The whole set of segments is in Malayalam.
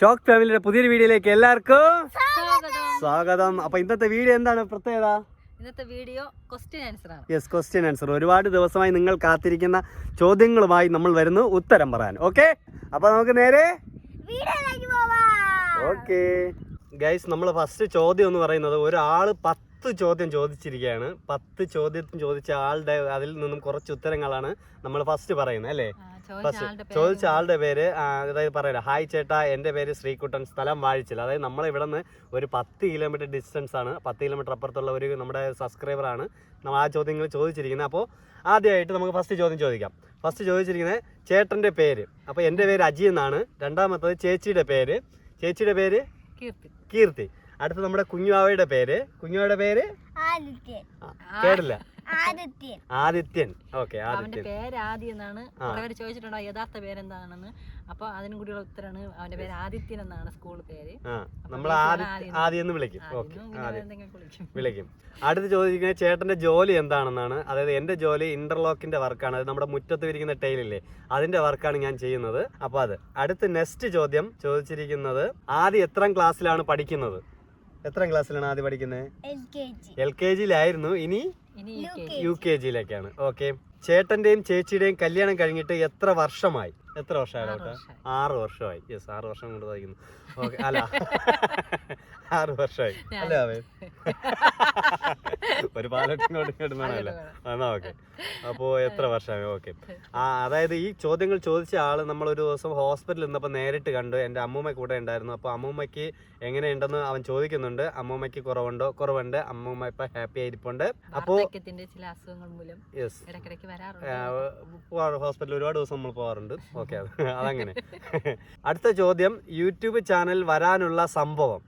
ഷോക്ക് ഫാമിലിയുടെ പുതിയൊരു വീഡിയോയിലേക്ക് എല്ലാവർക്കും സ്വാഗതം. അപ്പൊ ഇന്നത്തെ വീഡിയോ എന്താണ്? പ്രത്യേകത? ഇന്നത്തെ വീഡിയോ ക്വസ്റ്റ്യൻ ആൻസർ ആണ്. യെസ് ക്വസ്റ്റ്യൻ ആൻസർ ഒരുപാട് ദിവസമായി നിങ്ങൾ കാത്തിരിക്കുന്ന ചോദ്യങ്ങളുമായി നമ്മൾ വരുന്നു. ഉത്തരം പറയാൻ. ഓക്കെ അപ്പൊ നമുക്ക് നേരെ ഓക്കെ ഗൈസ് നമ്മൾ ഫസ്റ്റ് ചോദ്യം എന്ന് പറയുന്നത് ഒരാൾ പത്ത് ചോദ്യം ചോദിച്ചിരിക്കുകയാണ്. പത്ത് ചോദ്യം ചോദിച്ച ആളുടെ അതിൽ നിന്നും കുറച്ച് ഉത്തരങ്ങളാണ് നമ്മൾ ഫസ്റ്റ് പറയുന്നത് അല്ലേ? ഫസ്റ്റ് ചോദിച്ച ആളുടെ പേര് അതായത് പറയല ഹായ് ചേട്ടാ എന്റെ പേര് ശ്രീകുട്ടൻ സ്ഥലം വാഴിച്ചില്ല അതായത് നമ്മൾ ഇവിടെ നിന്ന് ഒരു പത്ത് കിലോമീറ്റർ ഡിസ്റ്റൻസ് ആണ് പത്ത് കിലോമീറ്റർ അപ്പുറത്തുള്ള ഒരു നമ്മുടെ സബ്സ്ക്രൈബറാണ് നമ്മൾ ആ ചോദ്യങ്ങൾ ചോദിച്ചിരിക്കുന്നത്. അപ്പോൾ ആദ്യമായിട്ട് നമുക്ക് ഫസ്റ്റ് ചോദ്യം ചോദിക്കാം. ഫസ്റ്റ് ചോദിച്ചിരിക്കുന്നത് ചേട്ടന്റെ പേര്. അപ്പോൾ എന്റെ പേര് അജി എന്നാണ്. രണ്ടാമത്തത് ചേച്ചിയുടെ പേര്. ചേച്ചിയുടെ പേര്? കീർത്തി. കീർത്തി. അടുത്ത നമ്മുടെ കുഞ്ഞുവാവയുടെ പേര്. കുഞ്ഞുവാവയുടെ പേര്? കേട്ടില്ല. ആദിത്യൻ ആദിത്യൻ. ഓക്കെ അവന്റെ പേര് ആദി എന്നാണ് അവർ ചോദിച്ചിട്ടുണ്ടോ യഥാർത്ഥ പേരെന്താണെന്ന്. അപ്പൊ അതിനും കൂടിയുള്ള ഉത്തരമാണ് അവന്റെ പേര് ആദിത്യൻ എന്നാണ് സ്കൂൾ പേര്. നമ്മൾ ആദ്യ എന്ന് വിളിക്കും. ഓക്കെ ആദ്യം. എന്തെങ്കിലും വിളിക്കും. വിളിക്കും. അടുത്ത് ചോദിക്കുന്നത് ചേട്ടന്റെ ജോലി എന്താണെന്നാണ്. അതായത് എന്റെ ജോലി ഇന്റർലോക്കിന്റെ വർക്കാണ് അത് നമ്മുടെ മുറ്റത്ത് വിരിക്കുന്ന ടൈലില്ലേ അതിന്റെ വർക്കാണ് ഞാൻ ചെയ്യുന്നത്. അപ്പൊ അത്. അടുത്ത് നെക്സ്റ്റ് ചോദ്യം ചോദിച്ചിരിക്കുന്നത് ആദ്യം എത്ര ക്ലാസ്സിലാണ് പഠിക്കുന്നത്? എത്രാം ക്ലാസ്സിലാണ് ആദ്യം പഠിക്കുന്നത്? എൽ കെ ജിയിലായിരുന്നു. ഇനി ഇനി യു UK. കെ ജിയിലേക്കാണ്. ഓക്കെ. ചേട്ടന്റെയും ചേച്ചിയുടെയും കല്യാണം കഴിഞ്ഞിട്ട് എത്ര വർഷമായി? എത്ര വർഷമായി ആറ് ഡോക്ടർ വർഷമായി. ആറ് വർഷമായി. യെസ് ആറ് വർഷം കൊണ്ട് തയ്ക്കുന്നു ഓക്കെ അല്ല. ആറ് വർഷമായി. അല്ലേ അവൻ ഒരു പാലട്ടും ഇങ്ങോട്ടും അങ്ങോട്ട് എന്നാ ഓക്കെ. അപ്പോൾ എത്ര വർഷമായി? ഓക്കെ. ആ അതായത് ഈ ചോദ്യങ്ങൾ ചോദിച്ച ആൾ നമ്മൾ ഒരു ദിവസം ഹോസ്പിറ്റലിൽ നിന്നപ്പോൾ നേരിട്ട് കണ്ടു. എന്റെ അമ്മൂമ്മ കൂടെ ഉണ്ടായിരുന്നു. അപ്പോൾ അമ്മൂമ്മയ്ക്ക് എങ്ങനെയുണ്ടെന്ന് അവൻ ചോദിക്കുന്നുണ്ട്. അമ്മൂമ്മയ്ക്ക് കുറവുണ്ടോ? കുറവുണ്ട്. അമ്മൂമ്മ ഇപ്പം ഹാപ്പി ആയിരിപ്പുണ്ട്. അപ്പോൾ വാർദ്ധക്യത്തിന്റെ ചില അസുഖങ്ങൾ മൂലം യെസ് ഹോസ്പിറ്റലിൽ ഒരുപാട് ദിവസം നമ്മൾ പോകാറുണ്ട്. ഓക്കെ അത് അതങ്ങനെ. അടുത്ത ചോദ്യം യൂട്യൂബ് ചാനൽ വരാനുള്ള സംഭവം.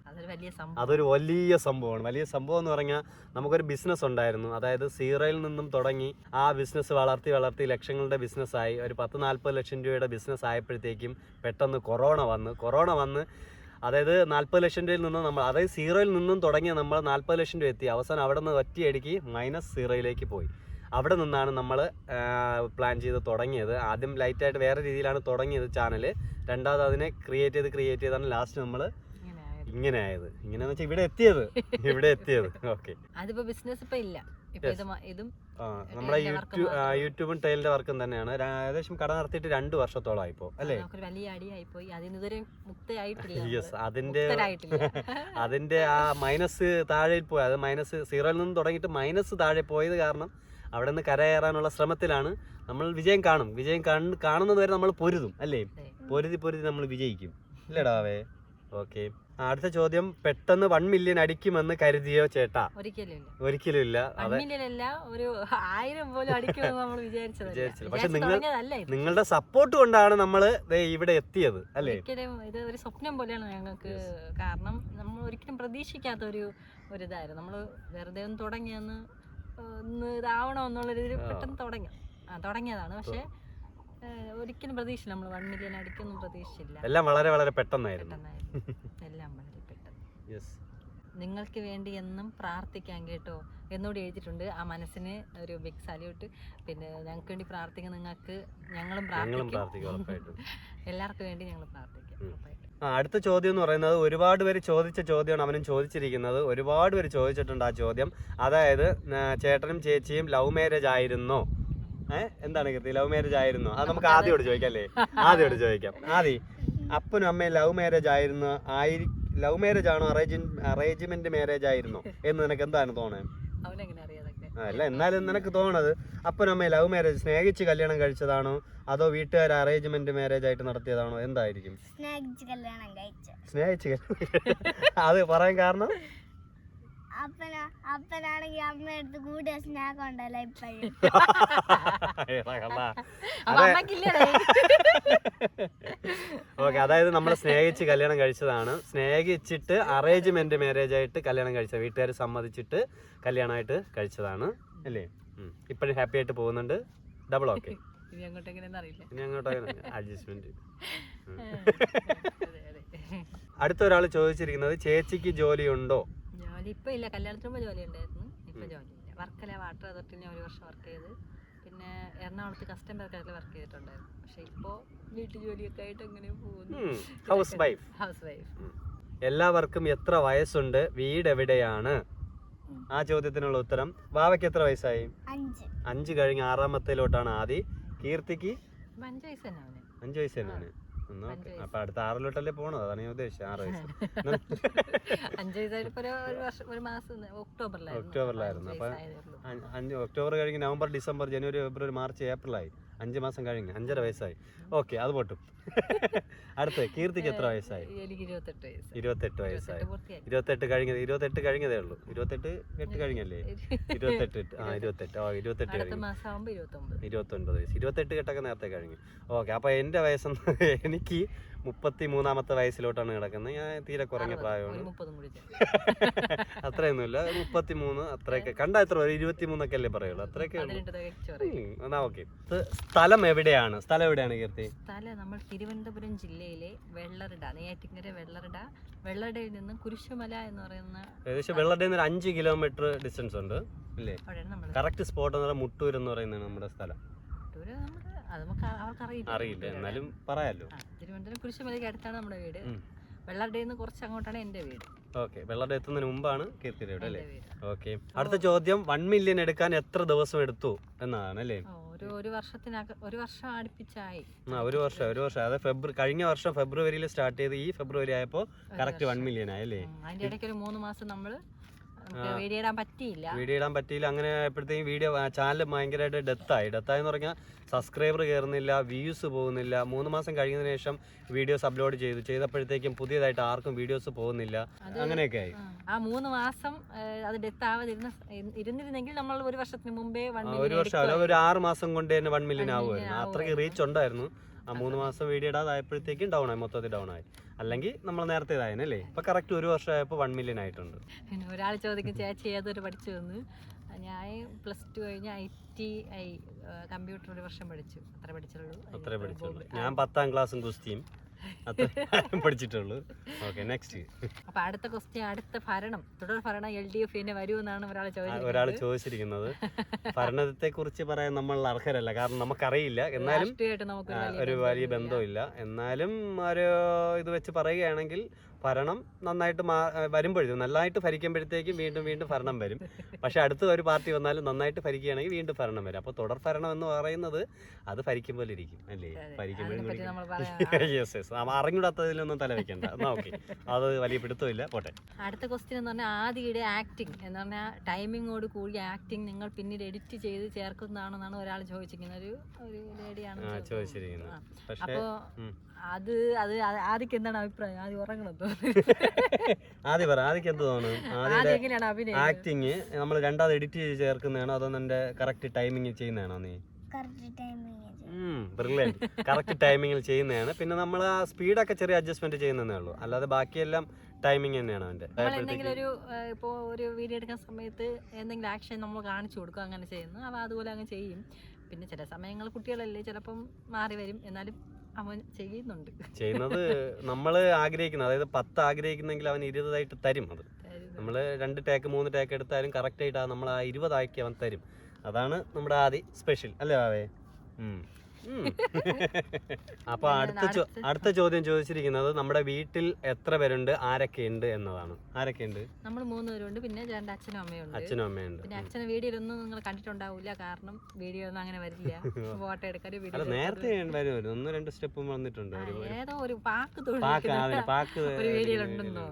അതൊരു വലിയ സംഭവമാണ്. വലിയ സംഭവം എന്ന് പറഞ്ഞാൽ നമുക്കൊരു ബിസിനസ് ഉണ്ടായിരുന്നു. അതായത് സീറയിൽ നിന്നും തുടങ്ങി ആ ബിസിനസ് വളർത്തി വളർത്തി ലക്ഷങ്ങളുടെ ബിസിനസ്സായി ഒരു പത്ത് നാൽപ്പത് ലക്ഷം രൂപയുടെ ബിസിനസ് ആയപ്പോഴത്തേക്കും പെട്ടെന്ന് കൊറോണ വന്ന്. കൊറോണ വന്ന് അതായത് നാൽപ്പത് ലക്ഷം രൂപയിൽ നിന്ന് നമ്മൾ അതായത് സീറോയിൽ നിന്നും തുടങ്ങിയ നമ്മൾ നാൽപ്പത് ലക്ഷം രൂപ എത്തി. അവസാനം അവിടെ നിന്ന് ഒറ്റയടിക്ക് മൈനസ് സീറോയിലേക്ക് പോയി. അവിടെ നിന്നാണ് നമ്മൾ പ്ലാൻ ചെയ്ത് തുടങ്ങിയത്. ആദ്യം ലൈറ്റായിട്ട് വേറെ രീതിയിലാണ് തുടങ്ങിയത് ചാനൽ രണ്ടാമത് അതിനെ ക്രിയേറ്റ് ചെയ്ത് ക്രിയേറ്റ് ചെയ്താണ് ലാസ്റ്റ് നമ്മൾ ഇങ്ങനെ ആയത്. ഇങ്ങനെ വെച്ചാൽ ഇവിടെ എത്തിയത്. ഇവിടെ എത്തിയത്. ഓക്കെ അതിപ്പോ ബിസിനസ് ഇപ്പൊ ഇല്ല. ഇതും നമ്മുടെ യൂട്യൂബ് യൂട്യൂബും ടൈലിന്റെ വർക്കും തന്നെയാണ്. ഏകദേശം കട നടത്തിയിട്ട് രണ്ടു വർഷത്തോളമായി ആയിപ്പോ അല്ലേ? വലിയ മുക്തയായിട്ടില്ല യെസ് അതിന്റെ അതിന്റെ ആ മൈനസ് താഴെ പോയി. അത് മൈനസ് സീറോയിൽ നിന്ന് തുടങ്ങിയിട്ട് മൈനസ് താഴെ പോയത് കാരണം അവിടെ നിന്ന് കരയേറാനുള്ള ശ്രമത്തിലാണ് നമ്മൾ വിജയം കാണും. വിജയം കാണുന്നത് വരെ നമ്മൾ പൊരുതും അല്ലേ? പൊരുതി പൊരുതി നമ്മൾ വിജയിക്കും. ഇല്ലടാവേ ഓക്കെ അടുത്ത ചോദ്യം പെട്ടെന്ന് വൺ മില്യൺ അടിക്കുമെന്ന് കരുതിയോ ചേട്ടാ? ഒരിക്കലും ഇല്ല. പക്ഷെ നിങ്ങൾ- നിങ്ങളുടെ സപ്പോർട്ട് കൊണ്ടാണ് നമ്മൾ ഇവിടെ എത്തിയത് അല്ലേ? ഇത് ഒരു സ്വപ്നം പോലെയാണ് ഞങ്ങൾക്ക് കാരണം നമ്മൾ ഒരിക്കലും പ്രതീക്ഷിക്കാത്ത ഒരു ഒരു ഇതായിരുന്നു നമ്മൾ വെറുതെ ഒന്ന് തുടങ്ങിയെന്ന് എന്നുള്ള രീതിയിൽ പെട്ടെന്ന് തുടങ്ങി. തുടങ്ങിയതാണ്. പക്ഷെ ഒരിക്കലും പ്രതീക്ഷ നമ്മൾ വൺ മില്യൺ അടിക്കൊന്നും പ്രതീക്ഷയില്ല. എല്ലാം വളരെ വളരെ പെട്ടെന്നായിരുന്നു. എല്ലാം വളരെ പെട്ടെന്ന്. നിങ്ങൾക്ക് വേണ്ടി എന്നും പ്രാർത്ഥിക്കാൻ കേട്ടോ. എന്നോട് എഴുതിയിട്ടുണ്ട്. ആ മനസ്സിന് ഒരു ബിഗ് സല്യൂട്ട് പിന്നെ ഞങ്ങൾക്ക് വേണ്ടി പ്രാർത്ഥിക്കാൻ നിങ്ങൾക്ക് ഞങ്ങളും പ്രാർത്ഥിക്കും. പ്രാർത്ഥിക്കും എല്ലാവർക്കും വേണ്ടി ഞങ്ങൾ പ്രാർത്ഥിക്കാം ആ അടുത്ത ചോദ്യം എന്ന് പറയുന്നത് ഒരുപാട് പേര് ചോദിച്ച ചോദ്യമാണ് അവനും ചോദിച്ചിരിക്കുന്നത്. ഒരുപാട് പേര് ചോദിച്ചിട്ടുണ്ട് ആ ചോദ്യം. അതായത് ചേട്ടനും ചേച്ചിയും ലവ് മാരേജ് ആയിരുന്നോ? എന്താണ് ലവ് മാരേജ് ആയിരുന്നു. അത് നമുക്ക് ആദ്യോട് ചോദിക്കാം അല്ലേ ആദ്യോട് ചോദിക്കാം. ആദ്യം അപ്പനും അമ്മയും ലവ് മാരേജ് ആയിരുന്നു. ആയിരി ലവ് മാരേജ് ആണോ? അറേഞ്ച് അറേഞ്ച്മെന്റ് മാരേജ് ആയിരുന്നോ? എന്ന് നിനക്ക് എന്താണ് അറിയാതൊക്കെ അല്ല എന്നാലും നിനക്ക് തോന്നണത് അപ്പനും അമ്മയും ലവ് മാരേജ് സ്നേഹിച്ച് കല്യാണം കഴിച്ചതാണോ? അതോ വീട്ടുകാർ അറേഞ്ച്മെന്റ് മാരേജ് ആയിട്ട് നടത്തിയതാണോ? എന്തായിരിക്കും? സ്നാക്സ് കല്യാണം കഴിച്ചു. സ്നേഹിച്ച് കല്യാണം- അത് പറയാൻ കാരണം? അപ്പന അപ്പനാണെങ്കിൽ അമ്മയടുത്ത് കൂടിയ സ്നാക്ക് ഉണ്ടല്ലോ ഇപ്പോഴും. ഓക്കെ അതായത് നമ്മൾ സ്നേഹിച്ച് കല്യാണം കഴിച്ചതാണ്. സ്നേഹിച്ചിട്ട് അറേഞ്ച്മെന്റ് മാരേജ് ആയിട്ട് കല്യാണം കഴിച്ചത് വീട്ടുകാർ സമ്മതിച്ചിട്ട് കല്യാണമായിട്ട് കഴിച്ചതാണ് അല്ലേ? ഇപ്പോഴും ഹാപ്പി ആയിട്ട് പോകുന്നുണ്ട്. ഡബിൾ ഓക്കെ ഇനി അങ്ങോട്ട് എങ്ങനെയെന്ന് അറിയില്ല. ഇനി അങ്ങോട്ട് അഡ്ജസ്റ്റ്മെന്റ് അടുത്ത ഒരാൾ ചോദിച്ചിരിക്കുന്നത് ചേച്ചിക്ക് ജോലി ഉണ്ടോ ജോലി ഇപ്പൊ ഇല്ല. കല്യാണത്തിന് മുമ്പ് ജോലി ഉണ്ടായിരുന്നു. ഇപ്പൊ ജോലി ഇല്ല. വർക്കല വാട്ടർ അതോറിറ്റിയിൽ ഞാൻ ഒരു വർഷം വർക്ക് ചെയ്ത്. പിന്നെ എറണാകുളത്ത് കസ്റ്റമർ കെയറിൽ വർക്ക് ചെയ്തിട്ടുണ്ടായിരുന്നു. പക്ഷെ ഇപ്പോൾ വീട്ടു ജോലിയൊക്കെ ആയിട്ട് അങ്ങനെ പോകുന്നു. ഹൗസ് വൈഫ് ഹൗസ് വൈഫ് എല്ലാവർക്കും എത്ര വയസ്സുണ്ട്? വീട് എവിടെയാണ്? ആ ചോദ്യത്തിനുള്ള ഉത്തരം. വാവയ്ക്ക് എത്ര വയസ്സായി? അഞ്ച്. അഞ്ച് കഴിഞ്ഞ് ആറാമത്തേലോട്ടാണ് ആദി. കീർത്തിക്ക് അഞ്ച് വയസ്സാണ് തന്നെ അവന്. അഞ്ച് വയസ്സ് തന്നെയാണ് അപ്പൊ അടുത്ത ആറിലോട്ടല്ലേ പോണത്? അതാണ് ഞാൻ ഉദ്ദേശിച്ചത് ആറ് വയസ്സ്. അഞ്ച് വയസ്സായിട്ട് ഇപ്പൊ ഒരു വർഷം ഒരു മാസം ഒക്ടോബറിലായിരുന്നു. ഒക്ടോബറിലായിരുന്നു. അപ്പൊ ഒക്ടോബർ കഴിഞ്ഞ് നവംബർ ഡിസംബർ ജനുവരി ഫെബ്രുവരി മാർച്ച് ഏപ്രിലായി. അഞ്ച് മാസം കഴിഞ്ഞു അഞ്ചര വയസ്സായി. ഓക്കെ അത് പോട്ടും. അടുത്ത് കീർത്തിക്ക് എത്ര വയസ്സായി? ഇരുപത്തെട്ട് വയസ്സ് ഇരുപത്തെട്ട് വയസ്സായി. ഇരുപത്തെട്ട് കഴിഞ്ഞത് ഇരുപത്തെട്ട് കഴിഞ്ഞതേ ഉള്ളൂ. ഇരുപത്തെട്ട് എട്ട് കഴിഞ്ഞല്ലേ? ഇരുപത്തെട്ട് ആ ഇരുപത്തെട്ട്. ഓ ഇരുപത്തെട്ട് കഴിഞ്ഞു. ഇരുപത്തൊൻപത് വയസ്സ്. ഇരുപത്തെട്ട് കെട്ടൊക്കെ നേരത്തെ കഴിഞ്ഞു. ഓക്കെ അപ്പോൾ എന്റെ വയസ്സെന്ന് എനിക്ക് മുപ്പത്തി മൂന്നാമത്തെ വയസ്സിലോട്ടാണ് കിടക്കുന്നത്. ഞാൻ തീരെ കുറഞ്ഞ പ്രായമാണ്. അത്രയൊന്നുമില്ല. മുപ്പത്തി മൂന്ന് അത്രയൊക്കെ. കണ്ട എത്ര ഒരു ഇരുപത്തി മൂന്നൊക്കെ അല്ലേ പറയുള്ളൂ അത്രയൊക്കെ എന്നാ ഓക്കെ. സ്ഥലം എവിടെയാണ്? സ്ഥലം എവിടെയാണ് കീർത്തി? സ്ഥലം നമ്മൾ തിരുവനന്തപുരം ജില്ലയിലെ വെള്ളറിട നെയ്യാറ്റിങ്കര വെള്ളറിട. വെള്ളടയിൽ നിന്ന് കുരിശുമല എന്ന് പറയുന്ന ഏകദേശം വെള്ളടയിൽ നിന്ന് ഒരു അഞ്ച് കിലോമീറ്റർ ഡിസ്റ്റൻസ് ഉണ്ട്. അല്ലേ കറക്റ്റ് സ്പോട്ട് എന്ന് പറയുന്നത് മുട്ടൂർ എന്ന് പറയുന്നതാണ് നമ്മുടെ സ്ഥലം. നമ്മുടെ അത് നമുക്ക് അവർക്ക് അറിയില്ല. എന്നാലും പറയാലോ. തിരുവനന്തപുരം കുരിശുമലയ്ക്ക് അടുത്താണ് നമ്മുടെ വീട്. നിന്ന് കുറച്ച് അങ്ങോട്ടാണ് എന്റെ വീട്. ഓക്കെ. വെള്ളട എത്തുന്നതിന് മുമ്പാണ് കീർത്തിയുടെ വീട് അല്ലേ? ഓക്കെ. അടുത്ത ചോദ്യം വൺ മില്യൺ എടുക്കാൻ എത്ര ദിവസം എടുത്തു എന്നാണ് അല്ലേ? ഒരു ഒരു വർഷത്തിനക ഒരു വർഷം അടുപ്പിച്ചായി. ആ ഒരു വർഷം ഒരു വർഷം. അതായത് ഫെബ്രുവരി കഴിഞ്ഞ വർഷം ഫെബ്രുവരിയിൽ സ്റ്റാർട്ട് ചെയ്ത് ഈ ഫെബ്രുവരി ആയപ്പോൾ കറക്റ്റ് വൺ മില്യൺ ആയല്ലേ അതിന്റെ ഇടയ്ക്ക് ഒരു മൂന്ന് മാസം നമ്മൾ വീഡിയോ ഇടാൻ പറ്റിയില്ല. വീഡിയോ ഇടാൻ പറ്റിയില്ല. അങ്ങനെ എപ്പോഴത്തേക്കും വീഡിയോ ചാനൽ ഭയങ്കരമായിട്ട് ഡെത്തായി ഡെത്തായി എന്ന് പറഞ്ഞാൽ സബ്സ്ക്രൈബർ കയറുന്നില്ല വ്യൂസ് പോകുന്നില്ല. മൂന്ന് മാസം കഴിഞ്ഞതിന് ശേഷം വീഡിയോസ് അപ്ലോഡ് ചെയ്തു. ചെയ്തപ്പോഴത്തേക്കും പുതിയതായിട്ട് ആർക്കും വീഡിയോസ് പോകുന്നില്ല. അങ്ങനെയൊക്കെ ആയി. ആ, മൂന്ന് മാസം അത് ഡെത്ത് ആവാതിരുന്ന ഇരുന്നിരുന്നെങ്കിൽ നമ്മൾ ഒരു വർഷത്തിന് മുമ്പേ ഒരു വർഷം ഒരു ആറ് മാസം കൊണ്ട് തന്നെ വൺ മില്യൺ ആവുമായിരുന്നു. അത്രയ്ക്ക് റീച്ച് ഉണ്ടായിരുന്നു. ആ മൂന്ന് മാസം വീഡിയോ ഇടാതായപ്പോഴത്തേക്കും ഡൗൺ ആയി മൊത്തത്തിൽ ഡൗൺ ആയി. അല്ലെങ്കിൽ നമ്മൾ നേരത്തെ ഇതായനല്ലേ? ഇപ്പൊ കറക്റ്റ് ഒരു വർഷമായപ്പോൾ വൺ മില്യൺ ആയിട്ടുണ്ട്. പിന്നെ ഒരാൾ ചോദിക്കും ചേച്ചി ഏതൊരു പഠിച്ചു വന്ന് ഞാൻ പ്ലസ് ടു കഴിഞ്ഞ് ഐ ടി ഐ കമ്പ്യൂട്ടർ ഒരു വർഷം പഠിച്ചു. അത്ര പഠിച്ചുള്ളൂ. അത്ര പഠിച്ചുള്ളൂ. ഞാൻ പത്താം ക്ലാസ്സും ഗുസ്തിയും. പഠിച്ചിട്ടുള്ളൂ. ഓക്കെ നെക്സ്റ്റ് അപ്പൊ അടുത്ത ക്വസ്റ്റ്യൻ അടുത്ത ഭരണം. തുടർ ഭരണം എൽ ഡി എഫ് പിന്നെ വരുമെന്നാണ് ഒരാൾ ഒരാൾ ചോദിച്ചിരിക്കുന്നത്. ഭരണത്തെ കുറിച്ച് പറയാൻ നമ്മൾ അർഹരല്ല. കാരണം നമുക്കറിയില്ല. എന്നാലും ഒരു വലിയ ബന്ധമില്ല. എന്നാലും ഒരു ഇത് വെച്ച് പറയുകയാണെങ്കിൽ ഭരണം നന്നായിട്ട് മാ വരുമ്പോഴും നന്നായിട്ട് ഭരിക്കുമ്പോഴത്തേക്കും വീണ്ടും വീണ്ടും ഭരണം വരും. പക്ഷെ അടുത്ത ഒരു പാർട്ടി വന്നാലും നന്നായിട്ട് ഭരിക്കുകയാണെങ്കിൽ വീണ്ടും ഭരണം വരും. അപ്പോൾ തുടർ ഭരണം എന്ന് പറയുന്നത് അത് ഭരിക്കും പോലെ ഇരിക്കും അല്ലേ? ഭരിക്കുമ്പോഴും അറിഞ്ഞുകൂടാത്തതിലൊന്നും യെസ് യെസ് അറിഞ്ഞൂടാത്തതിലൊന്നും തല വെക്കണ്ട എന്നാ ഓക്കെ അത് വലിയ പിടുത്തമില്ല. പോട്ടെ. അടുത്ത ക്വസ്റ്റ്യൻ എന്ന് പറഞ്ഞാൽ ആദ്യയുടെ ആക്ടിങ് എന്ന് പറഞ്ഞാൽ ടൈമിങ്ങോട് കൂടി ആക്ടിങ് നിങ്ങൾ പിന്നീട് എഡിറ്റ് ചെയ്ത് ചേർക്കുന്നതാണെന്നാണ് ഒരാൾ ചോദിച്ചിരിക്കുന്നത്. ഒരു ഒരു ലേഡിയാണ് ചോദിച്ചിരിക്കുന്നത്. പക്ഷേ അപ്പോൾ. അത് അത് ആദ്യക്ക് എന്താണ് അഭിപ്രായം? ആദ്യം ഉറങ്ങണം ആദ്യം പറ ആദ്യക്ക് എന്ത് തോന്നുന്നു? ആക്ടിങ് നമ്മൾ രണ്ടാമത് എഡിറ്റ് ചെയ്ത് ചേർക്കുന്നതാണോ അതോ നിന്റെ കറക്റ്റ് ടൈമിങ് ചെയ്യുന്നതാണോ നീ? കറക്റ്റ് ടൈമിങ്ങിൽ ചെയ്യുന്നതാണ്. പിന്നെ നമ്മൾ ആ സ്പീഡൊക്കെ ചെറിയ അഡ്ജസ്റ്റ്മെന്റ് ചെയ്യുന്നതേ ഉള്ളൂ. അല്ലാതെ ബാക്കിയെല്ലാം ടൈമിങ് തന്നെയാണ് അവന്റെ നമ്മൾ എന്തെങ്കിലും ഒരു ഇപ്പോ ഒരു വീഡിയോ എടുക്കുന്ന സമയത്ത് എന്തെങ്കിലും ആക്ഷൻ നമ്മൾ കാണിച്ചു കൊടുക്കും അങ്ങനെ ചെയ്യുന്നു. അവ അതുപോലെ അങ്ങ് ചെയ്യും. പിന്നെ ചില സമയങ്ങൾ കുട്ടികളല്ലേ ചിലപ്പം മാറി വരും. എന്നാലും അവൻ ചെയ്യുന്നുണ്ട്. ചെയ്യുന്നത് നമ്മൾ ആഗ്രഹിക്കുന്നത് അതായത് പത്ത് ആഗ്രഹിക്കുന്നെങ്കിൽ അവൻ ഇരുപതായിട്ട് തരും അത്. നമ്മൾ രണ്ട് ടേക്ക് മൂന്ന് ടേക്ക് എടുത്താലും കറക്റ്റ് ആയിട്ട് നമ്മൾ ആ ഇരുപതാക്കി അവൻ തരും. അതാണ് നമ്മുടെ ആദ്യ സ്പെഷ്യൽ. അല്ലേ ആവേ. അപ്പൊ അടുത്ത അടുത്ത ചോദ്യം ചോദിച്ചിരിക്കുന്നത് നമ്മുടെ വീട്ടിൽ എത്ര പേരുണ്ട്? ആരൊക്കെ ഉണ്ട് എന്നതാണ്. ആരൊക്കെ ഉണ്ട്? നമ്മൾ മൂന്ന് പേരുണ്ട്. പിന്നെ രണ്ട് അച്ഛനും അമ്മയുണ്ട് അച്ഛനും അമ്മയുണ്ട് പിന്നെ അച്ഛനെ വീഡിയോയിലൊന്നും നിങ്ങൾ കണ്ടിട്ടുണ്ടാവില്ല. കാരണം വീഡിയോ ഒന്നും അങ്ങനെ വരില്ല. ഫോട്ടോ എടുക്കാൻ വീഡിയോ നേരത്തെ വരും ഒരു ഒന്ന് രണ്ട് സ്റ്റെപ്പും വന്നിട്ടുണ്ട്. ഏതോ ഒരു പാക്ക് പാക്ക് അതിന് പാക്ക് ഒരു വീഡിയോയിൽ വീഡിയോ തോന്നുന്നു.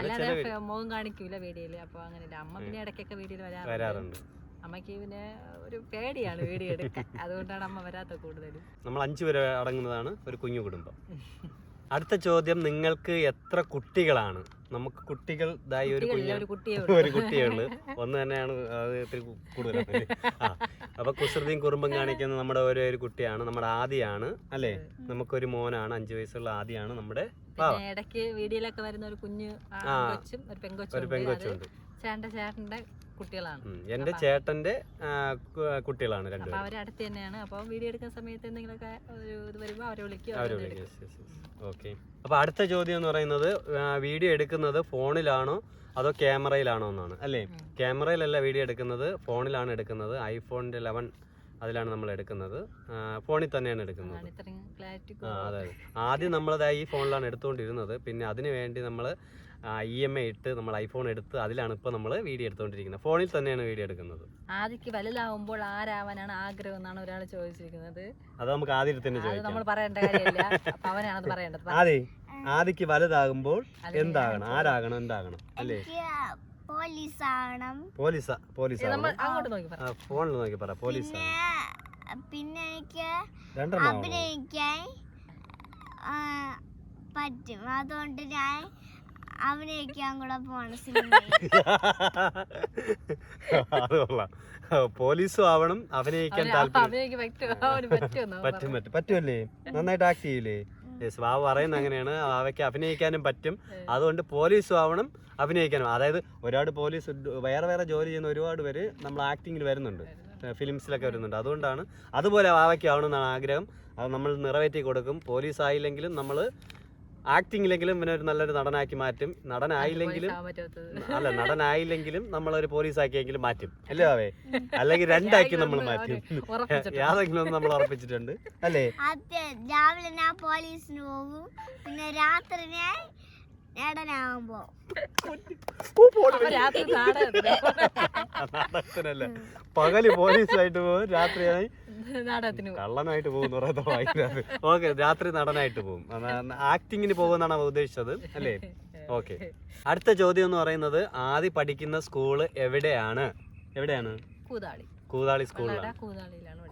അല്ലാതെ മുഖം കാണിക്കൂല വീഡിയോയിൽ. അപ്പൊ അങ്ങനെ അമ്മ പിന്നെ ഇടയ്ക്കൊക്കെ വീഡിയോയിൽ വരാറുണ്ട്. അമ്മയ്ക്ക് പിന്നെ ഒരു പേടിയാണ് വീഡിയോ എടുക്കാൻ. അതുകൊണ്ടാണ് അമ്മ വരാത്ത കൂടുതലും. നമ്മൾ അഞ്ചു പേര് അടങ്ങുന്നതാണ് ഒരു കുഞ്ഞു കുടുംബം. അടുത്ത ചോദ്യം നിങ്ങൾക്ക് എത്ര കുട്ടികളാണ്? നമുക്ക് കുട്ടികൾ ഇതായി ഒരു ഒരു കുട്ടിയേ ഉള്ളൂ. ഒന്ന് തന്നെയാണ് അത് ഇത്തിരി കൂടുതലാണ് ആ അപ്പൊ കുസൃതിയും കുറുമ്പും കാണിക്കുന്ന നമ്മുടെ ഓരോ ഒരു കുട്ടിയാണ് നമ്മുടെ ആദിയാണ് അല്ലേ? നമുക്കൊരു മോനാണ് അഞ്ചു വയസ്സുള്ള ആദിയാണ് നമ്മുടെ ഇടയ്ക്ക് വീഡിയോയിലൊക്കെ വരുന്ന ഒരു കുഞ്ഞ് ഒരു പെങ്കൊച്ചും ഒരു ഉണ്ട്. പെങ്കൊച്ചുണ്ട് കുട്ടികളാണ്. എന്റെ ചേട്ടന്റെ കുട്ടികളാണ് രണ്ടുപേരും. അവരെ അടുത്ത് തന്നെയാണ്. അപ്പോൾ വീഡിയോ എടുക്കുന്ന സമയത്ത് എന്തെങ്കിലുമൊക്കെ ഒരു ഇത് വരുമ്പോൾ അവരെ വിളിക്കും ഓക്കെ അപ്പൊ അടുത്ത ചോദ്യം എന്ന് പറയുന്നത് വീഡിയോ എടുക്കുന്നത് ഫോണിലാണോ അതോ ക്യാമറയിലാണോ എന്നാണ്. അല്ലേ? ക്യാമറയിലല്ല വീഡിയോ എടുക്കുന്നത് ഫോണിലാണ് എടുക്കുന്നത്. ഐഫോണിന്റെ ലെവൻ അതിലാണ് നമ്മൾ എടുക്കുന്നത്. ഫോണിൽ തന്നെയാണ് എടുക്കുന്നത്. അതെ അതെ. ആദ്യം നമ്മളത് ഈ ഫോണിലാണ് എടുത്തുകൊണ്ടിരുന്നത്. പിന്നെ അതിനു വേണ്ടി നമ്മൾ ഇ എം ഐ ഇട്ട് നമ്മൾ ഐഫോൺ എടുത്ത് അതിലാണ് ഇപ്പോൾ നമ്മൾ വീഡിയോ എടുത്തുകൊണ്ടിരിക്കുന്നത് ഫോണിൽ തന്നെയാണ് വീഡിയോ എടുക്കുന്നത്. ആദിക്ക് വലുതാവുമ്പോൾ ആരാവാനാണ് ആഗ്രഹം എന്നാണ് ഒരാൾ ചോദിച്ചിരിക്കുന്നത്. അത് നമുക്ക് ആദ്യം തന്നെ അത് ചോദിക്കാം. നമ്മൾ പറയേണ്ട കാര്യമില്ല. അപ്പൊ അവനാണത് പറയേണ്ടത്. പറ. ആദ്യം ആദ്യക്ക് വലുതാകുമ്പോൾ എന്താകണം? ആരാകണം? എന്താകണം? അല്ലേ? എനിക്ക് പോലീസ് പോലീസാ ഫോണിൽ നോക്കി പറ. പോലീസ് പിന്നെ പിന്നെ എനിക്ക്. അഭിനയിക്കാൻ പറ്റും. അതുകൊണ്ട് ഞാൻ അഭിനയിക്കാൻ കൂടെ പോണ സിനിമയിൽ അത് കൊള്ളാം. പോലീസും ആവണം അഭിനയിക്കാൻ അവന് താല്പര്യം. പറ്റും പറ്റും. പറ്റുമല്ലേ? നന്നായിട്ട് ആക്ട് ചെയ്യൂലേ? സ്വാവ് വാവ പറയുന്നത് അങ്ങനെയാണ്. അവയ്ക്ക് അഭിനയിക്കാനും പറ്റും. അതുകൊണ്ട് പോലീസും ആവണം അഭിനയിക്കാനും. അതായത് ഒരുപാട് പോലീസ് വേറെ വേറെ ജോലി ചെയ്യുന്ന ഒരുപാട് പേര് നമ്മൾ ആക്ടിങ്ങിൽ വരുന്നുണ്ട്. ഫിലിംസിലൊക്കെ വരുന്നുണ്ട്. അതുകൊണ്ടാണ് അതുപോലെ വാവയ്ക്ക് ആവണമെന്നാണ് ആഗ്രഹം. അത് നമ്മൾ നിറവേറ്റി കൊടുക്കും. പോലീസ് ആയില്ലെങ്കിലും നമ്മൾ ആക്ടിങ്ങിലെങ്കിലും പിന്നെ ഒരു നല്ലൊരു നടനാക്കി മാറ്റും. നടനായില്ലെങ്കിലും അല്ല നടനായില്ലെങ്കിലും നമ്മളൊരു പോലീസ് ആക്കിയെങ്കിലും മാറ്റും. അല്ലേ അവേ അല്ലെങ്കിൽ രണ്ടാക്കി നമ്മൾ മാറ്റും. യാതെങ്കിലും ഒന്ന് നമ്മൾ ഉറപ്പിച്ചിട്ടുണ്ട്. അല്ലേ? രാവിലെ ഞാൻ പോലീസിന് പോകും. പിന്നെ രാത്രി ഞാൻ അപ്പൊ രാത്രി നാടകത്തിനല്ല പകൽ പോലീസായിട്ട് പോകും രാത്രിയായി നാടകത്തിന്. കള്ളനായിട്ട് പോകും വായിക്കുന്നത്. ഓക്കെ രാത്രി നടനായിട്ട് പോകും. ആക്ടിങ്ങിന് പോകുമെന്നാണ് അവ ഉദ്ദേശിച്ചത് അല്ലേ? ഓക്കെ. അടുത്ത ചോദ്യം എന്ന് പറയുന്നത് ആദ്യ പഠിക്കുന്ന സ്കൂൾ എവിടെയാണ്? എവിടെയാണ്? കൂതാളി. കൂതാളി സ്കൂളിലാണ്.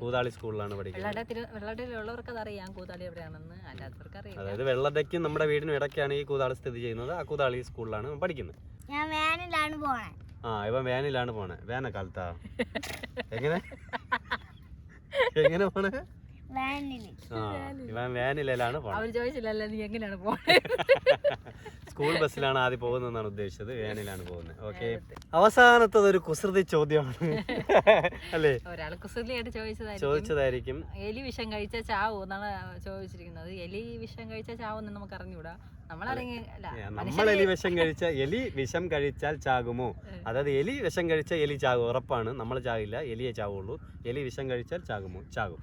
കൂതാളി സ്കൂളിലാണ് പഠിക്കുന്നത്. അതായത് വെള്ളടയ്ക്കും നമ്മുടെ വീടിനും ഇടയ്ക്കാണ് ഈ കൂതാളി സ്ഥിതി ചെയ്യുന്നത്. ആ കൂതാളി സ്കൂളിലാണ് പഠിക്കുന്നത്. ഞാൻ വേനലാണ് പോണേ. ആ ഇവൻ വേനിലാണ് പോണേ. വേനൽക്കാലത്താ എങ്ങനെ? എങ്ങനെ പോണേ? ഇവൻ വാനിലാണ് ചോദിച്ചില്ലല്ലോ നീ എങ്ങനെയാണ് പോണേ? സ്കൂൾ ബസ്സിലാണ് ആദ്യം പോകുന്നതെന്നാണ് ഉദ്ദേശിച്ചത്. വേനിലാണ് പോകുന്നത്. ഓക്കെ അവസാനത്തത് ഒരു കുസൃതി ചോദ്യമാണ്. അല്ലേ? ഒരാൾ കുസൃതിയായിട്ട് ചോദിച്ചതായിരിക്കും. ചോദിച്ചതായിരിക്കും. എലി വിഷം കഴിച്ച ചാവോ എന്നാണ് ചോദിച്ചിരിക്കുന്നത്. എലി വിഷം കഴിച്ചാൽ ചാവോന്ന് നമുക്ക് അറിഞ്ഞൂടാ നമ്മൾ എലി വിഷം കഴിച്ച എലി വിഷം കഴിച്ചാൽ ചാകുമോ? അതായത് എലി വിഷം കഴിച്ച എലി ചാകും. ഉറപ്പാണ്. നമ്മൾ ചാകില്ല. എലിയെ ചാവുള്ളൂ. എലി വിഷം കഴിച്ചാൽ ചാകുമോ? ചാകും.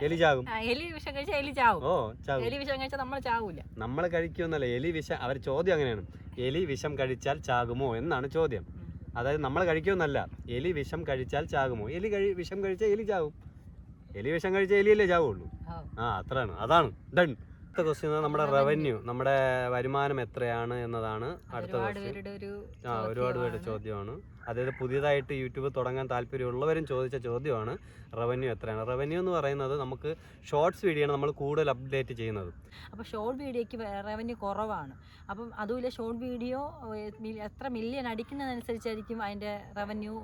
എലി ചാകും. എലി വിഷം കഴിച്ചാൽ എലി ചാവും. ഓ ചാകും. എലി വിഷം കഴിച്ചാൽ നമ്മൾ ചാവൂല. നമ്മൾ കഴിക്കുമെന്നല്ല എലി വിഷം അവർ ചോദ്യം അങ്ങനെയാണ്. എലി വിഷം കഴിച്ചാൽ ചാകുമോ എന്നാണ് ചോദ്യം. അതായത് നമ്മൾ കഴിക്കുമെന്നല്ല എലി വിഷം കഴിച്ചാൽ ചാകുമോ? എലി കഴി വിഷം കഴിച്ചാൽ എലി ചാകും എലി വിഷം കഴിച്ചാൽ എലിയല്ലേ ചാവുള്ളൂ. ആ. അത്രയാണ്. അതാണ്. ഡൺ അടുത്ത ക്വസ്റ്റ്യൻ നമ്മുടെ റവന്യൂ നമ്മുടെ വരുമാനം എത്രയാണ് എന്നതാണ് അടുത്ത ക്വസ്റ്റ്യൻ ആ ഒരുപാട് പേരുടെ ചോദ്യമാണ്. അതായത് പുതിയതായിട്ട് യൂട്യൂബ് തുടങ്ങാൻ താല്പര്യമുള്ളവരും ചോദിച്ച ചോദ്യമാണ് റവന്യൂ എത്രയാണ്? റവന്യൂ എന്ന് പറയുന്നത് നമുക്ക് ഷോർട്സ് വീഡിയോ ആണ് നമ്മൾ കൂടുതൽ അപ്ഡേറ്റ് ചെയ്യുന്നത്. അപ്പോൾ ഷോർട്ട് വീഡിയോയ്ക്ക് റവന്യൂ കുറവാണ്. അപ്പം അതുമില്ല ഷോർട്ട് വീഡിയോ എത്ര മില്യൺ അടിക്കുന്നതനുസരിച്ചായിരിക്കും അതിന്റെ റവന്യൂ.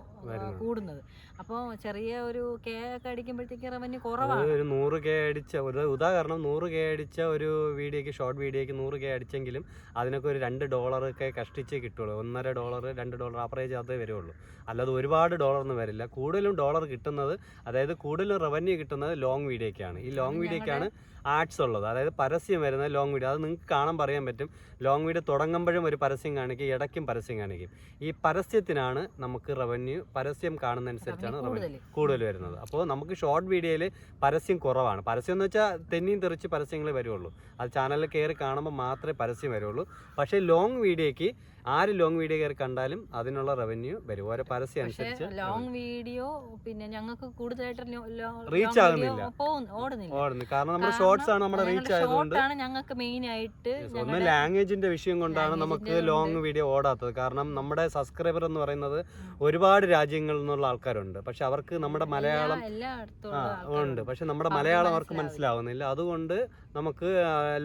കൂടുന്നത്. അപ്പോൾ ചെറിയ ഒരു കെ ഒക്കെ അടിക്കുമ്പോഴത്തേക്ക് റവന്യൂ കുറവാണ്. ഒരു നൂറ് കെ അടിച്ച ഒരു ഉദാഹരണം നൂറ് കെ അടിച്ച ഒരു വീഡിയോയ്ക്ക് ഷോർട്ട് വീഡിയോയ്ക്ക് നൂറ് കെ അടിച്ചെങ്കിലും അതിനൊക്കെ ഒരു രണ്ട് ഡോളറൊക്കെ കഷ്ടിച്ച് കിട്ടുള്ളൂ. ഒന്നര ഡോളർ രണ്ട് ഡോളർ ആവറേജ് അതേ വരുള്ളൂ അല്ലാതെ ഒരുപാട് ഡോളർ ഒന്നും വരില്ല. കൂടുതലും ഡോളർ കിട്ടുന്നത് അതായത് കൂടുതലും റവന്യൂ കിട്ടുന്നത് ലോങ് വീഡിയോക്കാണ് ഈ ലോങ് വീഡിയോക്കാണ് ആഡ്സ് ഉള്ളത്. അതായത് പരസ്യം വരുന്ന ലോങ് വീഡിയോ അത് നിങ്ങൾക്ക് കാണാൻ പറയാൻ പറ്റും. ലോങ് വീഡിയോ തുടങ്ങുമ്പോഴും ഒരു പരസ്യം കാണിക്കും ഇടയ്ക്കും പരസ്യം കാണിക്കും. ഈ പരസ്യത്തിനാണ് നമുക്ക് റവന്യൂ പരസ്യം കാണുന്നതനുസരിച്ചാണ് അനുസരിച്ചാണ് റവന്യൂ കൂടുതൽ വരുന്നത്. അപ്പോൾ നമുക്ക് ഷോർട്ട് വീഡിയോയിൽ പരസ്യം കുറവാണ്. പരസ്യം എന്ന് വെച്ചാൽ തെന്നിയും തെറിച്ച് പരസ്യങ്ങൾ വരുള്ളൂ അത് ചാനലിൽ കയറി കാണുമ്പോൾ മാത്രമേ പരസ്യം വരുള്ളൂ പക്ഷേ ലോങ് വീഡിയോയ്ക്ക് ആര് ലോങ് വീഡിയോ കയറി കണ്ടാലും അതിനുള്ള റവന്യൂ വരും. ഓരോ പരസ്യം അനുസരിച്ച് ലോങ് വീഡിയോ പിന്നെ ഞങ്ങൾക്ക് കൂടുതലായിട്ട് റീച്ച് ആകുന്നില്ല. ഓടുന്നു കാരണം നമ്മുടെ ഷോർട്സ് ആണ് നമ്മുടെ റീച്ച് ആയതുകൊണ്ട് ആണ് ഞങ്ങൾക്ക് മെയിൻ ആയിട്ട് ഒന്ന് ലാംഗ്വേജിന്റെ വിഷയം കൊണ്ടാണ് നമുക്ക് ലോങ് വീഡിയോ ഓടാത്തത്. കാരണം നമ്മുടെ സബ്സ്ക്രൈബർ എന്ന് പറയുന്നത് ഒരുപാട് രാജ്യങ്ങളിൽ നിന്നുള്ള ആൾക്കാരുണ്ട്. പക്ഷെ അവർക്ക് നമ്മുടെ മലയാളം ഉണ്ട്. പക്ഷെ നമ്മുടെ മലയാളം അവർക്ക്. മനസ്സിലാവുന്നില്ല. അതുകൊണ്ട് നമുക്ക്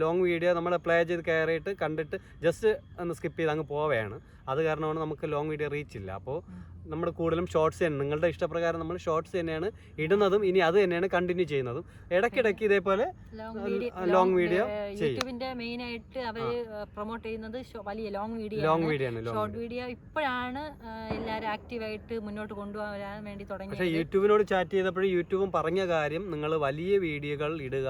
ലോങ് വീഡിയോ നമ്മൾ പ്ലേ ചെയ്ത് കയറിയിട്ട് കണ്ടിട്ട് ജസ്റ്റ് ഒന്ന് സ്കിപ്പ് ചെയ്ത് അങ്ങ് പോവുകയാണ് അത് കാരണമാണ് നമുക്ക് ലോങ് വീഡിയോ റീച്ച് ഇല്ല. അപ്പോൾ നമ്മൾ കൂടുതലും ഷോർട്സ് തന്നെ. നിങ്ങളുടെ ഇഷ്ടപ്രകാരം നമ്മൾ ഷോർട്സ് തന്നെയാണ് ഇടുന്നതും ഇനി അത് തന്നെയാണ് കണ്ടിന്യൂ ചെയ്യുന്നതും. ഇടയ്ക്കിടയ്ക്ക് ഇതേപോലെ ലോങ് വീഡിയോ. യൂട്യൂബിന്റെ മെയിൻ ആയിട്ട് അവർ പ്രൊമോട്ട് ചെയ്യുന്നത് വലിയ ലോങ് വീഡിയോ ലോങ് വീഡിയോ ആണ് ഷോർട്ട് വീഡിയോ ഇപ്പോഴാണ് എല്ലാവരും ആക്റ്റീവായിട്ട് മുന്നോട്ട് കൊണ്ടുപോകാൻ വേണ്ടി പക്ഷേ തുടങ്ങിയത് യൂട്യൂബിനോട് ചാറ്റ് ചെയ്തപ്പോഴും യൂട്യൂബും പറഞ്ഞ കാര്യം നിങ്ങൾ വലിയ വീഡിയോകൾ ഇടുക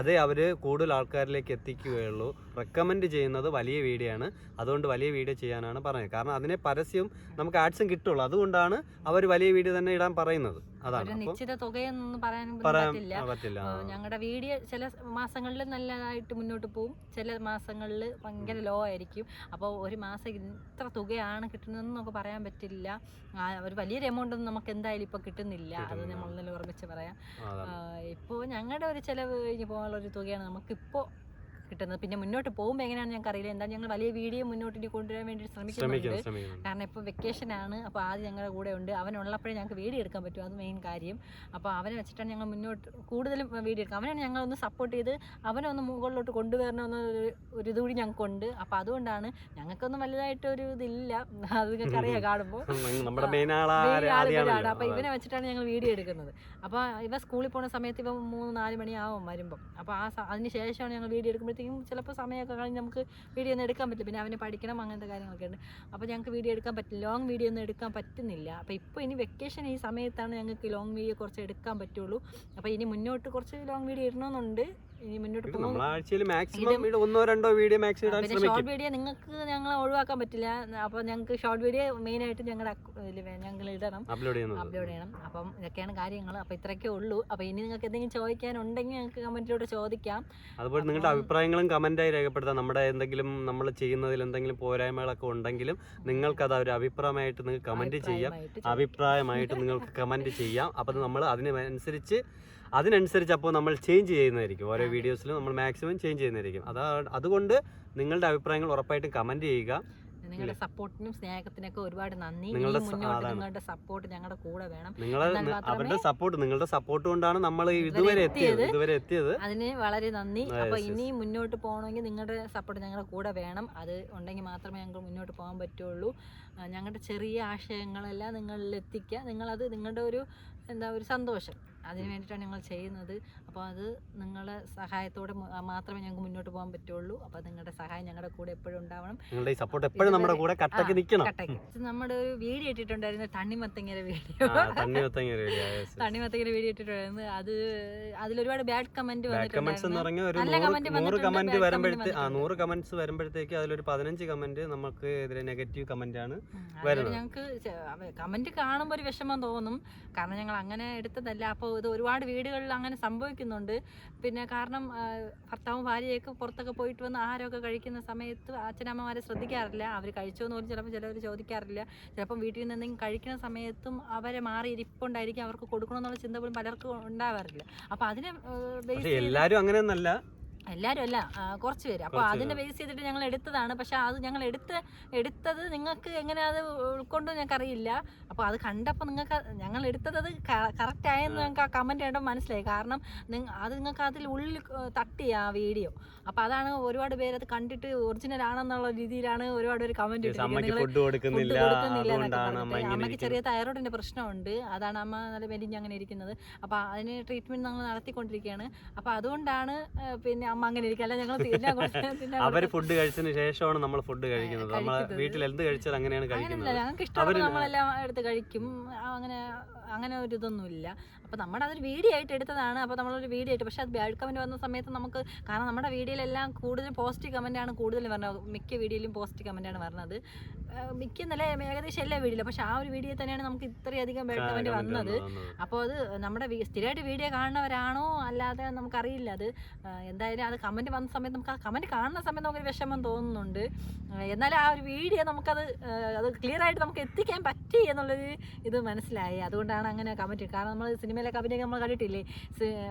അതേ അവർ കൂടുതൽ ആൾക്കാരിലേക്ക് എത്തിക്കുകയുള്ളൂ. റെക്കമെൻഡ് ചെയ്യുന്നത് വലിയ വീഡിയോ ആണ് അതുകൊണ്ട് വലിയ വീഡിയോ ചെയ്യാനാണ് പറഞ്ഞത്. കാരണം അതിനെ പരസ്യവും നമുക്ക് ആഡ്സും കിട്ടുള്ളൂ. അതുകൊണ്ടാണ് അവർ വലിയ വീഡിയോ തന്നെ ഇടാൻ പറയുന്നത്. അതാണ് നിശ്ചിത തുകയൊന്നും പറയാൻ പറ്റില്ല. ഞങ്ങളുടെ വീഡിയോ ചില മാസങ്ങളിൽ നല്ലതായിട്ട് മുന്നോട്ട് പോകും ചില മാസങ്ങളിൽ ഭയങ്കര ലോ ആയിരിക്കും. അപ്പോൾ ഒരു മാസം ഇത്ര തുകയാണ് കിട്ടുന്നതെന്നൊക്കെ പറയാൻ പറ്റില്ല. ഒരു വലിയൊരു എമൗണ്ട് ഒന്നും നമുക്ക് എന്തായാലും ഇപ്പോൾ കിട്ടുന്നില്ല. അത് നമ്മൾ നല്ല ഓർമ്മിച്ച് പറയാം. ഇപ്പോൾ ഞങ്ങളുടെ ഒരു ചിലവ് കഴിഞ്ഞ് പോകാനുള്ള ഒരു തുകയാണ് നമുക്കിപ്പോൾ കിട്ടുന്നത്. പിന്നെ മുന്നോട്ട് പോകുമ്പോൾ എങ്ങനെയാണ് ഞങ്ങൾക്ക് അറിയില്ല. എന്താ ഞങ്ങൾ വലിയ വീഡിയോ മുന്നോട്ട് ഇനി കൊണ്ടുവരാൻ വേണ്ടി ശ്രമിക്കുന്നുണ്ട്. ശ്രമിക്കുന്നു ശ്രമിക്കുന്നു കാരണം ഇപ്പോൾ വെക്കേഷൻ ആണ്. അപ്പോൾ ആദ്യം ഞങ്ങളുടെ കൂടെ ഉണ്ട്. അവനുള്ളപ്പോഴേ ഞങ്ങൾക്ക് വീഡിയോ എടുക്കാൻ പറ്റും. അത് മെയിൻ കാര്യം. അപ്പോൾ അവനെ വെച്ചിട്ടാണ് ഞങ്ങൾ മുന്നോട്ട് കൂടുതലും വീഡിയോ എടുക്കുക. അവനാണ് ഞങ്ങളൊന്ന് സപ്പോർട്ട് ചെയ്ത് അവനൊന്ന് മുകളിലോട്ട് കൊണ്ടുവരണമെന്നൊരു ഒരു ഇതുകൂടി ഞങ്ങൾക്കുണ്ട്. അപ്പോൾ അതുകൊണ്ടാണ് ഞങ്ങൾക്കൊന്നും വലുതായിട്ട് ഒരു ഇതില്ല. അത് നിങ്ങൾക്ക് അറിയാം കാണുമ്പോൾ. അപ്പോൾ ഇവനെ വെച്ചിട്ടാണ് ഞങ്ങൾ വീഡിയോ എടുക്കുന്നത്. അപ്പോൾ ഇവ സ്കൂളിൽ പോകുന്ന സമയത്ത് ഇവ മൂന്ന് നാല് മണിയാവും വരുമ്പം. അപ്പോൾ ആ അതിന് ശേഷമാണ് ഞങ്ങൾ വീഡിയോ എടുക്കുമ്പോഴത്തേക്കും ചിലപ്പോൾ സമയമൊക്കെ കഴിഞ്ഞ് നമുക്ക് വീഡിയോ ഒന്നും എടുക്കാൻ പറ്റില്ല. പിന്നെ അവന് പഠിക്കണം അങ്ങനത്തെ കാര്യങ്ങളൊക്കെ ഉണ്ട്. അപ്പോൾ ഞങ്ങൾക്ക് വീഡിയോ എടുക്കാൻ പറ്റില്ല ലോങ് വീഡിയോ ഒന്നും എടുക്കാൻ പറ്റുന്നില്ല. അപ്പോൾ ഇപ്പോൾ ഇനി വെക്കേഷൻ ഈ സമയത്താണ് ഞങ്ങൾക്ക് ലോങ് വീഡിയോ കുറച്ച് എടുക്കാൻ പറ്റുള്ളൂ. അപ്പോൾ ഇനി മുന്നോട്ട് കുറച്ച് ലോങ് വീഡിയോ ഇടണമെന്നുണ്ട് ഇനി മുന്നോട്ട് പോകും. ആഴ്ചയിൽ മാക്സിമം ഒന്നോ രണ്ടോ വീഡിയോ മാക്സിമം ഇടാൻ പിന്നെ ഷോർട്ട് വീഡിയോ നിങ്ങൾക്ക് ഞങ്ങൾ ഒഴിവാക്കാൻ പറ്റില്ല. അപ്പോൾ ഞങ്ങൾക്ക് ഷോർട്ട് വീഡിയോ മെയിനായിട്ട് ഞങ്ങളുടെ ഞങ്ങൾ ഇടണം. അപ്ലോഡ് ചെയ്യണം അപ്ലോഡ് ചെയ്യണം. അപ്പം ഇതൊക്കെയാണ് കാര്യങ്ങൾ. അപ്പോൾ ഇത്രയൊക്കെ ഉള്ളൂ. അപ്പോൾ ഇനി നിങ്ങൾക്ക് എന്തെങ്കിലും ചോദിക്കാനുണ്ടെങ്കിൽ ഞങ്ങൾക്ക് കമന്റിലൂടെ ചോദിക്കാം. അതുപോലെ നിങ്ങളുടെ അഭിപ്രായങ്ങളും അഭിപ്രായങ്ങളും കമന്റായി രേഖപ്പെടുത്താം. നമ്മുടെ എന്തെങ്കിലും നമ്മൾ ചെയ്യുന്നതിൽ എന്തെങ്കിലും പോരായ്മകളൊക്കെ ഉണ്ടെങ്കിലും നിങ്ങൾക്ക് അത് ഒരു അഭിപ്രായമായിട്ട് നിങ്ങൾക്ക് കമന്റ് ചെയ്യാം. അഭിപ്രായമായിട്ട് നിങ്ങൾക്ക് കമന്റ് ചെയ്യാം. അപ്പം നമ്മൾ അതിനനുസരിച്ച് അതിനനുസരിച്ച് അപ്പോൾ നമ്മൾ ചേഞ്ച് ചെയ്യുന്നതായിരിക്കും. ഓരോ വീഡിയോസിലും നമ്മൾ മാക്സിമം ചേഞ്ച് ചെയ്യുന്നതായിരിക്കും. അതാ അതുകൊണ്ട് നിങ്ങളുടെ അഭിപ്രായങ്ങൾ ഉറപ്പായിട്ടും കമന്റ് ചെയ്യുക. നിങ്ങളുടെ സപ്പോർട്ടിനും സ്നേഹത്തിനൊക്കെ ഒരുപാട് നന്ദി. നിങ്ങളുടെ മുന്നോട്ട് നിങ്ങളുടെ സപ്പോർട്ട് ഞങ്ങളുടെ കൂടെ വേണം. അവരുടെ സപ്പോർട്ട് നിങ്ങളുടെ സപ്പോർട്ട് കൊണ്ടാണ് നമ്മൾ ഇതുവരെ എത്തിയത്. ഇതുവരെ എത്തിയത്. അതിന് വളരെ നന്ദി. അപ്പൊ ഇനി മുന്നോട്ട് പോകണമെങ്കിൽ നിങ്ങളുടെ സപ്പോർട്ട് ഞങ്ങളുടെ കൂടെ വേണം. അത് ഉണ്ടെങ്കിൽ മാത്രമേ ഞങ്ങൾക്ക് മുന്നോട്ട് പോകാൻ പറ്റുള്ളൂ. ഞങ്ങളുടെ ചെറിയ ആശയങ്ങളെല്ലാം നിങ്ങളിൽ എത്തിക്കുക നിങ്ങളത് നിങ്ങളുടെ ഒരു എന്താ ഒരു സന്തോഷം. അതിന് വേണ്ടിയിട്ടാണ് ഞങ്ങൾ ചെയ്യുന്നത്. അപ്പോൾ അത് നിങ്ങളുടെ സഹായത്തോടെ മാത്രമേ ഞങ്ങൾക്ക് മുന്നോട്ട് പോകാൻ പറ്റുള്ളൂ. അപ്പോൾ നിങ്ങളുടെ സഹായം ഞങ്ങളുടെ കൂടെ എപ്പോഴും ഉണ്ടാവണം. നിങ്ങളുടെ ഈ സപ്പോർട്ട് എപ്പോഴും നമ്മുടെ കൂടെ കട്ടക്ക് നിൽക്കണം. കട്ടക്ക്. നമ്മുടെ ഒരു വീഡിയോ ഇട്ടിട്ടുണ്ടായിരുന്നു തണ്ണിമത്തങ്ങര വീഡിയോ. തണ്ണിമത്തങ്ങ തണ്ണിമത്തങ്ങര വീഡിയോ. ഇട്ടിട്ടുണ്ടായിരുന്നു. അത് അതിലൊരുപാട് ബാഡ് കമന്റ് കമന്റ് വരുമ്പോഴത്തേക്ക് അതിലൊരു പതിനഞ്ച് കമന്റ് നമുക്ക് എതിരെ നെഗറ്റീവ് കമന്റ് ആണ്. വരുന്നത്. ഞങ്ങൾക്ക് കമന്റ് കാണുമ്പോൾ ഒരു വിഷമം തോന്നും. കാരണം ഞങ്ങൾ അങ്ങനെ എടുത്തതല്ല. അപ്പോൾ ഇത് ഒരുപാട് വീടുകളിൽ അങ്ങനെ സംഭവിക്കുന്നുണ്ട്. പിന്നെ കാരണം ഭർത്താവും ഭാര്യയൊക്കെ പുറത്തൊക്കെ പോയിട്ട് വന്ന് ആഹാരമൊക്കെ കഴിക്കുന്ന സമയത്ത് അച്ഛനമ്മമാരെ ശ്രദ്ധിക്കാറില്ല. അവർ കഴിച്ചോന്ന് പോലും ചിലപ്പോൾ ചിലവർ ചോദിക്കാറില്ല. ചിലപ്പം വീട്ടിൽ നിന്ന് എന്തെങ്കിലും കഴിക്കുന്ന സമയത്തും അവരെ മാറി ഇരിപ്പുണ്ടായിരിക്കും അവർക്ക് കൊടുക്കണമെന്നുള്ള ചിന്ത പോലും പലർക്കും ഉണ്ടാവാറില്ല. അപ്പോൾ അതിനെ എല്ലാവരും അങ്ങനെയൊന്നല്ല. എല്ലാവരും അല്ല കുറച്ച് പേര്. അപ്പോൾ അതിന്റെ അതിനെ ബേസ് ചെയ്തിട്ട് ഞങ്ങൾ എടുത്തതാണ്. പക്ഷെ അത് ഞങ്ങൾ എടുത്ത് എടുത്തത് നിങ്ങൾക്ക് എങ്ങനെ അത് ഉൾക്കൊണ്ടു ഞങ്ങൾക്ക് അറിയില്ല. അപ്പോൾ അത് കണ്ടപ്പോൾ നിങ്ങൾക്ക് ഞങ്ങൾ എടുത്തത് അത് കറക്റ്റ് ആയെന്ന് ഞങ്ങൾക്ക് ആ കമന്റ് കണ്ടപ്പോൾ മനസ്സിലായി. കാരണം അത് നിങ്ങൾക്ക് അതിൽ ഉള്ളിൽ തട്ടി ആ വീഡിയോ അപ്പോൾ അതാണ് ഒരുപാട് പേര് അത് കണ്ടിട്ട് ഒറിജിനൽ ആണെന്നുള്ള രീതിയിലാണ് ഒരുപാട് പേര് കമന്റ് അമ്മയ്ക്ക് ചെറിയ. തൈറോയിഡിന്റെ പ്രശ്നമുണ്ട്. അതാണ് അമ്മ നല്ല മെലിഞ്ഞ് അങ്ങനെ ഇരിക്കുന്നത്. അപ്പോൾ അതിന് ട്രീറ്റ്മെന്റ് നമ്മൾ നടത്തിക്കൊണ്ടിരിക്കുകയാണ്. അപ്പോൾ അതുകൊണ്ടാണ് പിന്നെ അമ്മ അങ്ങനെ ഇരിക്കല്ല ഞങ്ങൾ അവർ ഫുഡ് കഴിച്ചതിന് ശേഷമാണ് നമ്മൾ ഫുഡ് കഴിക്കുന്നത്. നമ്മൾ വീട്ടിൽ എന്ത് കഴിച്ചാൽ അങ്ങനെയാണ് കഴിക്കുന്നത്. ഞങ്ങൾക്ക് നമ്മളെല്ലാം എടുത്ത് കഴിക്കും. അങ്ങനെ അങ്ങനെ ഒരു ഇതൊന്നുമില്ല. അപ്പോൾ നമ്മുടെ അതൊരു വീഡിയോ ആയിട്ട് എടുത്തതാണ്. അപ്പോൾ നമ്മളൊരു വീഡിയോ ആയിട്ട്. പക്ഷേ അത് ബാഡ് കമന്റ് വന്ന സമയത്ത് നമുക്ക് കാരണം നമ്മുടെ വീഡിയോയിലെല്ലാം കൂടുതൽ പോസിറ്റീവ് കമന്റാണ് കൂടുതൽ പറഞ്ഞത് മിക്ക വീഡിയോയിലും പോസിറ്റീവ് കമന്റാണ് പറഞ്ഞത് മിക്ക നല്ല ഏകദേശം എല്ലാ വീഡിയോയിലും പക്ഷേ ആ ഒരു വീഡിയോ തന്നെയാണ് നമുക്ക് ഇത്രയധികം ബാഡ് കമന്റ് വന്നത്. അപ്പോൾ അത് നമ്മുടെ സ്ഥിരമായിട്ട് വീഡിയോ കാണുന്നവരാണോ അല്ലാതെ നമുക്കറിയില്ല. അത് എന്തായാലും അത് കമന്റ് വന്ന സമയത്ത് നമുക്ക് ആ കമന്റ് കാണുന്ന സമയത്ത് നമുക്കൊരു വിഷമം തോന്നുന്നുണ്ട്. എന്നാലും ആ ഒരു വീഡിയോ നമുക്കത് അത് ക്ലിയർ ആയിട്ട് നമുക്ക് എത്തിക്കാൻ പറ്റി എന്നുള്ളൊരു ഇത് മനസ്സിലായി. അതുകൊണ്ടാണ് അങ്ങനെ കമന്റ് കാരണം നമ്മൾ സിനിമയിലൊക്കെ അഭിനയം നമ്മൾ കണ്ടിട്ടില്ലേ?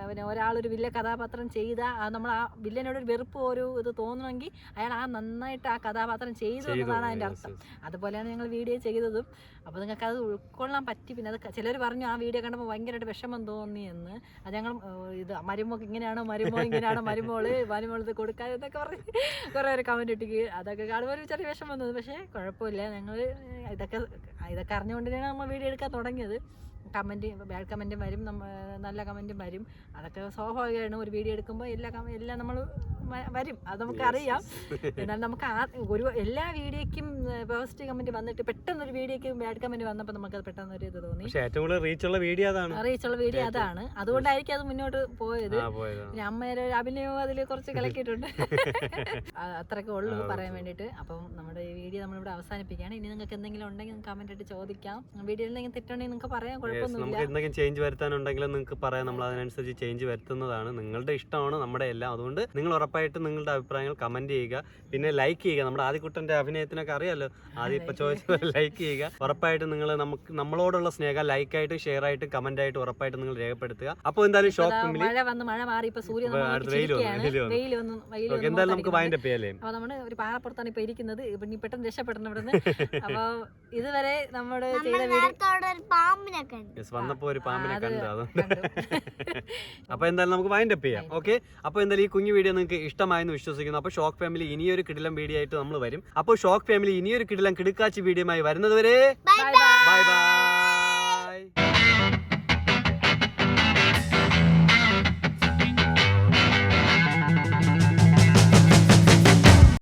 പിന്നെ ഒരാളൊരു വില്ല കഥാപാത്രം ചെയ്ത നമ്മൾ ആ വില്ലനോട് ഒരു വെറുപ്പ് ഒരു ഇത് തോന്നണമെങ്കിൽ അയാൾ ആ നന്നായിട്ട് ആ കഥാപാത്രം ചെയ്തു എന്നതാണ് അതിന്റെ അർത്ഥം. അതുപോലെയാണ് ഞങ്ങൾ വീഡിയോ ചെയ്തതും. അപ്പോൾ നിങ്ങൾക്ക് അത് ഉൾക്കൊള്ളാൻ പറ്റി. പിന്നെ അത് ചിലർ പറഞ്ഞു ആ വീഡിയോ കണ്ടപ്പോൾ ഭയങ്കരമായിട്ട് വിഷമം തോന്നി എന്ന്. അത് ഞങ്ങൾ ഇത് മരുമോക്ക് ഇങ്ങനെയാണോ മരുമോ ഇങ്ങനെയാണോ മരുമോൾ മരുമോൾ ഇത് കൊടുക്കാൻ എന്നൊക്കെ പറഞ്ഞ് കുറേ ഒരു കമന്റ് ഇട്ടിക്ക്. അതൊക്കെ കാണുമ്പോൾ ഒരു ചെറിയ വിഷമം തോന്നി. പക്ഷേ കുഴപ്പമില്ല. ഞങ്ങൾ ഇതൊക്കെ ഇതൊക്കെ അറിഞ്ഞുകൊണ്ട് തന്നെയാണ് നമ്മൾ വീഡിയോ എടുക്കാൻ തുടങ്ങിയത്. കമന്റ് ബാഡ് കമന്റും വരും. നല്ല കമന്റും വരും. അതൊക്കെ സ്വാഭാവികമാണ് ഒരു വീഡിയോ എടുക്കുമ്പോൾ എല്ലാ എല്ലാം നമ്മൾ വരും. അത് നമുക്കറിയാം എന്നാൽ നമുക്ക് ആ ഒരു എല്ലാ വീഡിയോക്കും പോസിറ്റീവ് കമന്റ് വന്നിട്ട് പെട്ടെന്ന് ഒരു വീഡിയോക്ക് ബാഡ് കമന്റ് വന്നപ്പോൾ നമുക്ക് പെട്ടെന്ന് ഒരു ഇത് തോന്നി. പക്ഷെ ഏറ്റവും കൂടുതൽ റീച്ചുള്ള വീഡിയോ അതാണ്. റീച്ചുള്ള വീഡിയോ അതാണ്. അതുകൊണ്ടായിരിക്കും അത് മുന്നോട്ട് പോയത്. പിന്നെ അമ്മയുടെ ഒരു അഭിനയവും അതിൽ കുറച്ച് കലക്കിയിട്ടുണ്ട്. അത്രയൊക്കെ ഉള്ളൂ പറയാൻ വേണ്ടിട്ട് അപ്പം നമ്മുടെ ഈ വീഡിയോ നമ്മളിവിടെ അവസാനിപ്പിക്കുകയാണ്. ഇനി നിങ്ങൾക്ക് എന്തെങ്കിലും ഉണ്ടെങ്കിൽ കമന്റ് ആയിട്ട് ചോദിക്കാം. വീഡിയോയിൽ എന്തെങ്കിലും തെറ്റുണ്ടെങ്കിൽ നിങ്ങൾക്ക് പറയാം. കുഴപ്പമൊന്നുമില്ല. എന്തെങ്കിലും ചേഞ്ച് വരുത്താനുണ്ടെങ്കിലും നിങ്ങൾക്ക് പറയാം. നമ്മൾ അതിനനുസരിച്ച് ചേഞ്ച് വരുത്തുന്നതാണ്. നിങ്ങളുടെ ഇഷ്ടമാണ് നമ്മുടെ എല്ലാം. അതുകൊണ്ട് നിങ്ങൾ ഉറപ്പായിട്ടും നിങ്ങളുടെ അഭിപ്രായങ്ങൾ കമന്റ് ചെയ്യുക. പിന്നെ ലൈക്ക് ചെയ്യുക. നമ്മുടെ ആദ്യക്കുട്ടന്റെ അഭിനയത്തിനൊക്കെ അറിയാലോ? ആദ്യം ഇപ്പൊ ചോദിച്ച ലൈക്ക് ചെയ്യുക. ഉറപ്പായിട്ടും നിങ്ങൾ നമുക്ക് നമ്മളോടുള്ള സ്നേഹം ലൈക്ക് ആയിട്ട് ഷെയർ ആയിട്ട് കമന്റ് ആയിട്ട് ഉറപ്പായിട്ട് നിങ്ങൾ രേഖപ്പെടുത്തുക. അപ്പോൾ എന്തായാലും ഷോപ്പ് മഴ വന്ന് മഴ മാറി. സൂര്യൻ എന്തായാലും നമുക്ക്. വൈൻഡ് അപ്പ് ചെയ്യാല്ലേ അപ്പൊ നമ്മൾ ഒരു പാറപ്പുറത്താണ് ഇപ്പൊ ഇരിക്കുന്നത്. ഇപ്പൊ ഇനി പെട്ടെന്ന് രക്ഷപ്പെടണം ഇവിടുന്ന്. അപ്പൊ ഇതുവരെ നമ്മുടെ ഒരു പാമ്പിനെ കണ്ടു. യെസ് വന്നപ്പോ ഒരു പാമ്പിനെ കണ്ടു അത് കണ്ടു. അപ്പൊ എന്തായാലും നമുക്ക് വൈൻഡ് അപ്പ് ചെയ്യാം. ഓക്കെ അപ്പൊ എന്തായാലും ഈ കുഞ്ഞു വീഡിയോ നിങ്ങൾക്ക് ഇഷ്ടമായെന്ന് വിശ്വസിക്കുന്നു. അപ്പോൾ ഷോക്ക് ഫാമിലി ഇനിയൊരു കിടിലം വീഡിയോ ആയിട്ട് നമ്മൾ വരും. അപ്പോൾ ഷോക്ക് ഫാമിലി ഇനിയൊരു കിടിലം കിടുക്കാച്ചി വീഡിയോ ആയി വരുന്നത് വരെ ബൈ ബൈ ബൈ ബൈ